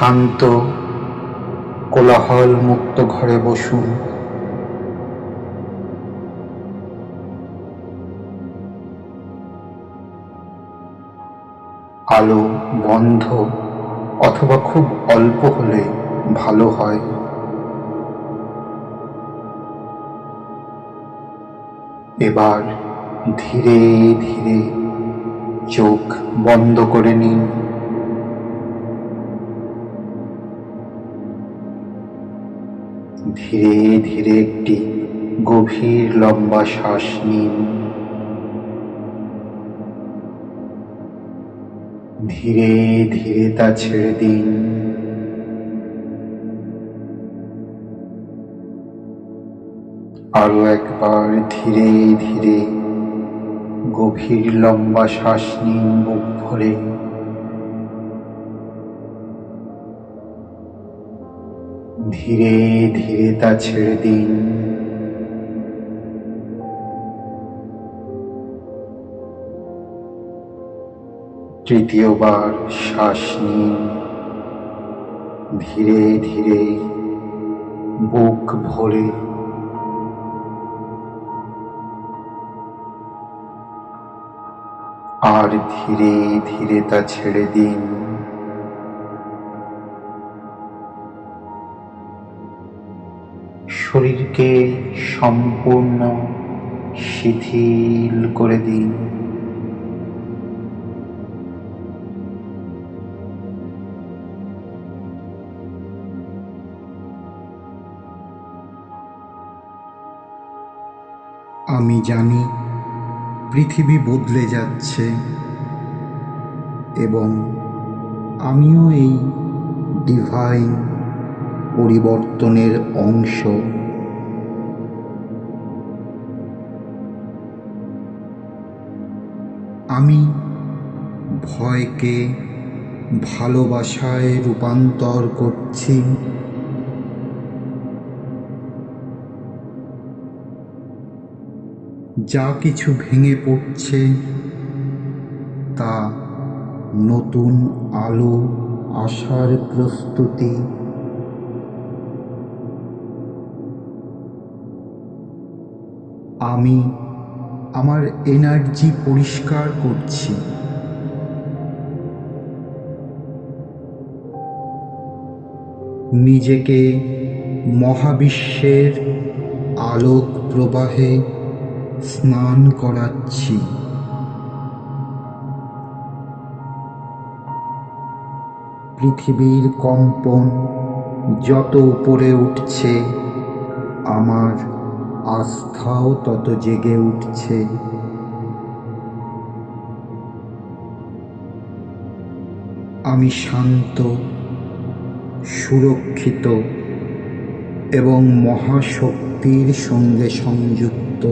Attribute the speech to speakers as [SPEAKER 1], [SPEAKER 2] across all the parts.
[SPEAKER 1] শান্ত কোলাহল মুক্ত ঘরে বসুন। আলো বন্ধ অথবা খুব অল্প হলে ভালো হয়। এবার ধীরে ধীরে চোখ বন্ধ করে নিন। ধীরে ধীরে একটি গভীর লম্বা শ্বাস নিন। ধীরে ধীরে তা ছেড়ে দিন। আরও একবার ধীরে ধীরে গভীর লম্বা শ্বাস নিন মুখ ভরে। ধীরে ধীরে তা ছেড়ে দিন। তৃতীয়বার শ্বাস নিন। ধীরে ধীরে বুক ভরে। আর ধীরে ধীরে তা ছেড়ে দিন। শরীরকে সম্পূর্ণ শিথিল করে দিন। আমি জানি পৃথিবী বদলে যাচ্ছে এবং আমিও এই ডিভাইন পরিবর্তনের অংশ। আমি ভয়কে ভালোবাসায় রূপান্তর করছি। যা কিছু ভেঙে পড়ছে তা নতুন আলো আসার প্রস্তুতি। আমি আমার এনার্জি পরিষ্কার করছি। নিজেকে মহাবিশ্বের আলোক প্রবাহে স্নান করাচ্ছি। পৃথিবীর কম্পন যত উপরে উঠছে, আমার আস্থাও তত জেগে উঠছে। আমি শান্ত, সুরক্ষিত এবং মহাশক্তির সঙ্গে সংযুক্ত।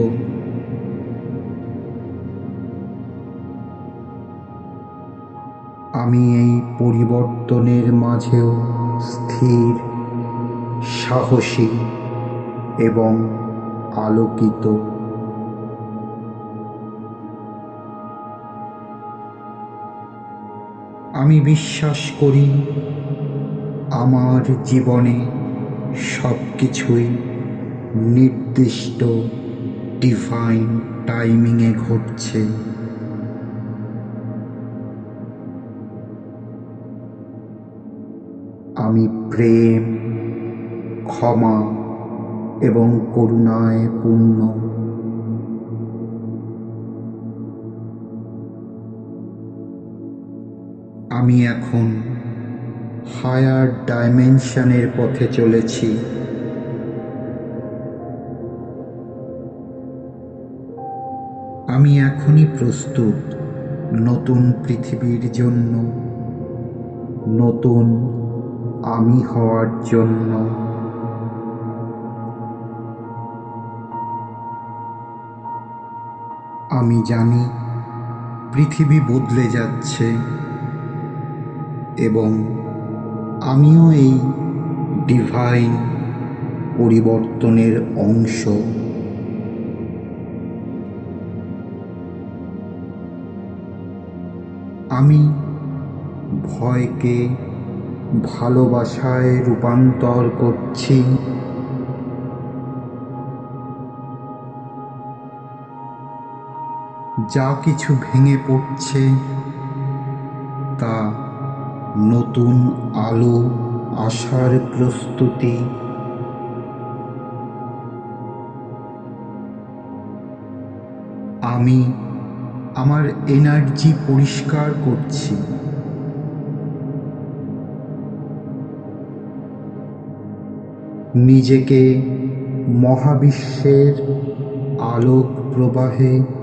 [SPEAKER 1] আমি এই পরিবর্তনের মাঝেও স্থির, সাহসী এবং আলোকিত। আমি বিশ্বাস করি, আমার জীবনে সব কিছুই নির্দিষ্ট ডিভাইন টাইমিংয়ে ঘটছে। আমি প্রেম, ক্ষমা এবং করুণায় পূর্ণ। আমি এখন হায়ার ডাইমেনশনের পথে চলেছি। আমি এখনই প্রস্তুত নতুন পৃথিবীর জন্য, নতুন আমি হওয়ার জন্য। আমি জানি পৃথিবী বদলে যাচ্ছে এবং আমিও এই ডিভাইন পরিবর্তনের অংশ। আমি ভয়কে ভালোবাসায় রূপান্তর করছি। যা কিছু ভেঙে পড়ছে তা নতুন আলো আসার প্রস্তুতি। আমি আমার এনার্জি পরিষ্কার করছি। নিজেকে মহাবিশ্বের আলোক প্রবাহে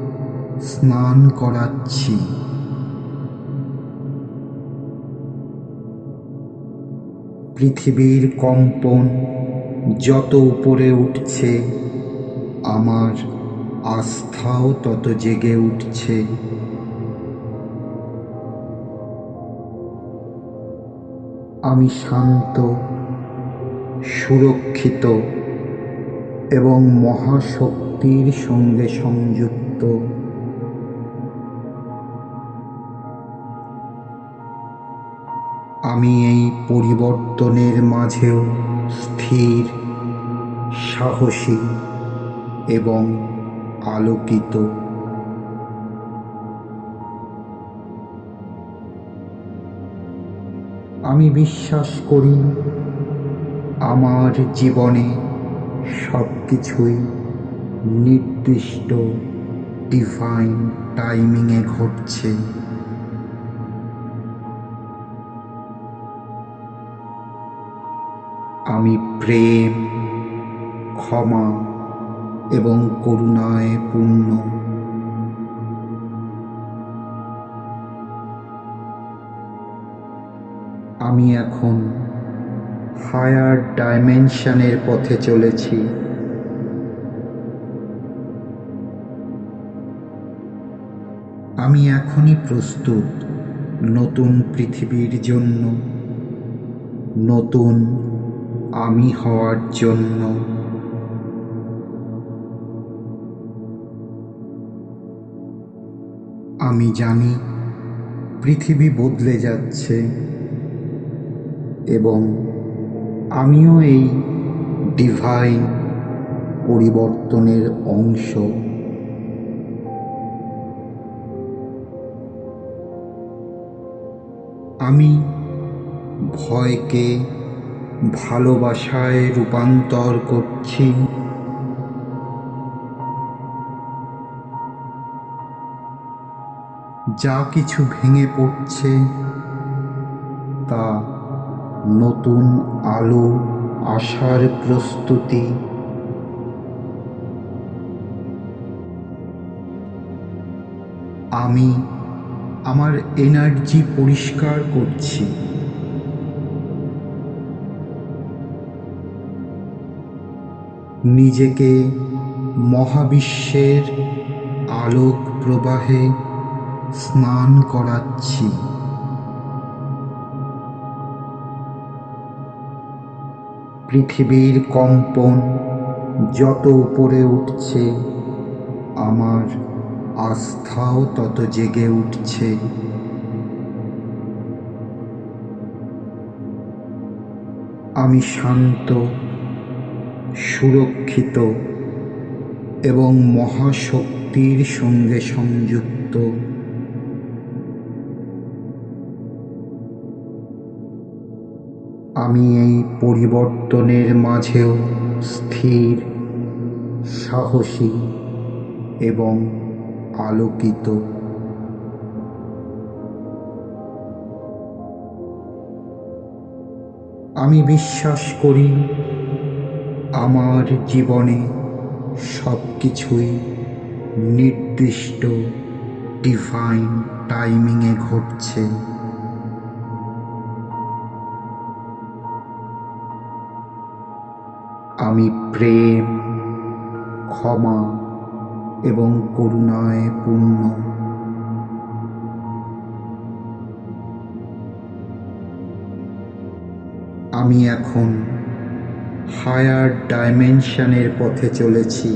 [SPEAKER 1] স্নান করাচ্ছি। পৃথিবীর কম্পন যত উপরে উঠছে, আমার আস্থাও তত জেগে উঠছে। আমি শান্ত, সুরক্ষিত এবং মহাশক্তির সঙ্গে সংযুক্ত। আমি এই পরিবর্তনের মাঝেও স্থির, সাহসী এবং আলোকিত। আমি বিশ্বাস করি, আমার জীবনে সব কিছুই নির্দিষ্ট ডিভাইন টাইমিংয়ে ঘটছে। আমি প্রেম, ক্ষমা এবং করুণায় পূর্ণ। আমি এখন হায়ার ডাইমেনশনের পথে চলেছি। আমি এখনই প্রস্তুত নতুন পৃথিবীর জন্য, নতুন আমি হওয়ার জন্য। আমি জানি পৃথিবী বদলে যাচ্ছে এবং আমিও এই ডিভাইন পরিবর্তনের অংশ। আমি ভয়কে ভালোবাসায় রূপান্তর করছি। যা কিছু ভেঙে পড়ছে, তা নতুন আলো আসার প্রস্তুতি। আমি আমার এনার্জি পরিষ্কার করছি। নিজেকে মহাবিশ্বের আলোক প্রবাহে স্নান করাচ্ছি। পৃথিবীর কম্পন যত উপরে উঠছে, আমার আস্থাও তত জেগে উঠছে। আমি শান্ত সুরক্ষিত এবং মহাশক্তির সঙ্গে সংযুক্ত। আমি এই পরিবর্তনের মাঝেও স্থির, সাহসী এবং আলোকিত। আমি বিশ্বাস করি আমার জীবনে সব কিছুই নির্দিষ্ট ডিভাইন টাইমিংয়ে ঘটছে। আমি প্রেম, ক্ষমা এবং করুণায় পূর্ণ। আমি এখন হায়ার ডাইমেনশনের পথে চলেছি।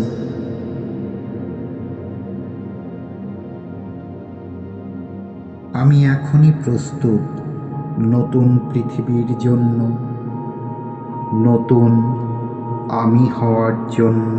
[SPEAKER 1] আমি এখনই প্রস্তুত নতুন পৃথিবীর জন্য নতুন আমি হওয়ার জন্য।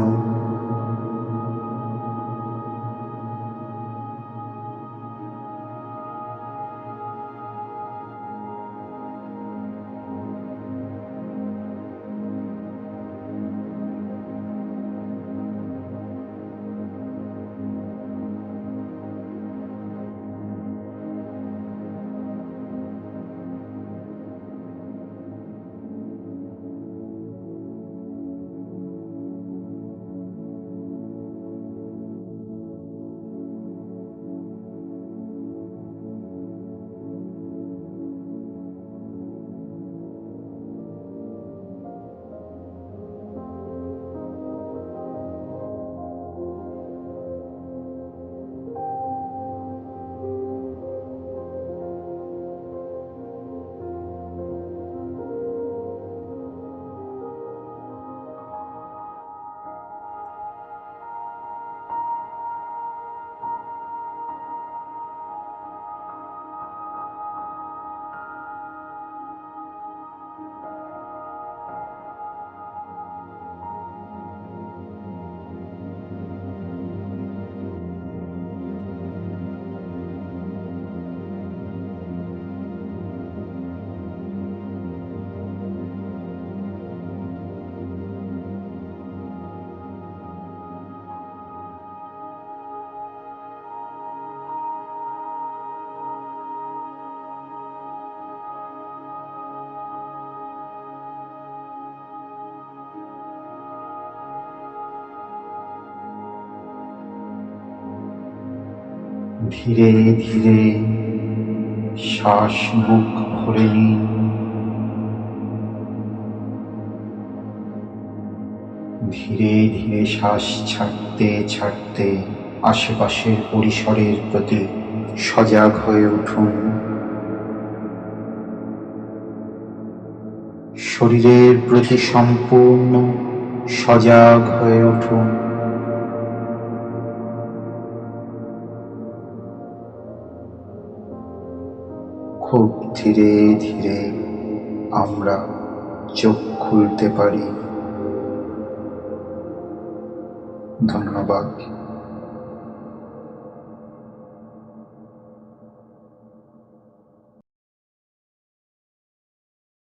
[SPEAKER 1] ধীরে ধীরে শ্বাস বুক ভরে নিন। ধীরে ধীরে শ্বাস ছাড়তে ছাড়তে আশেপাশের পরিসরের প্রতি সজাগ হয়ে উঠুন। শরীরের প্রতি সম্পূর্ণ সজাগ হয়ে উঠুন। খুব ধীরে ধীরে আমরা চোখ খুলতে পারি। ধন্যবাদ।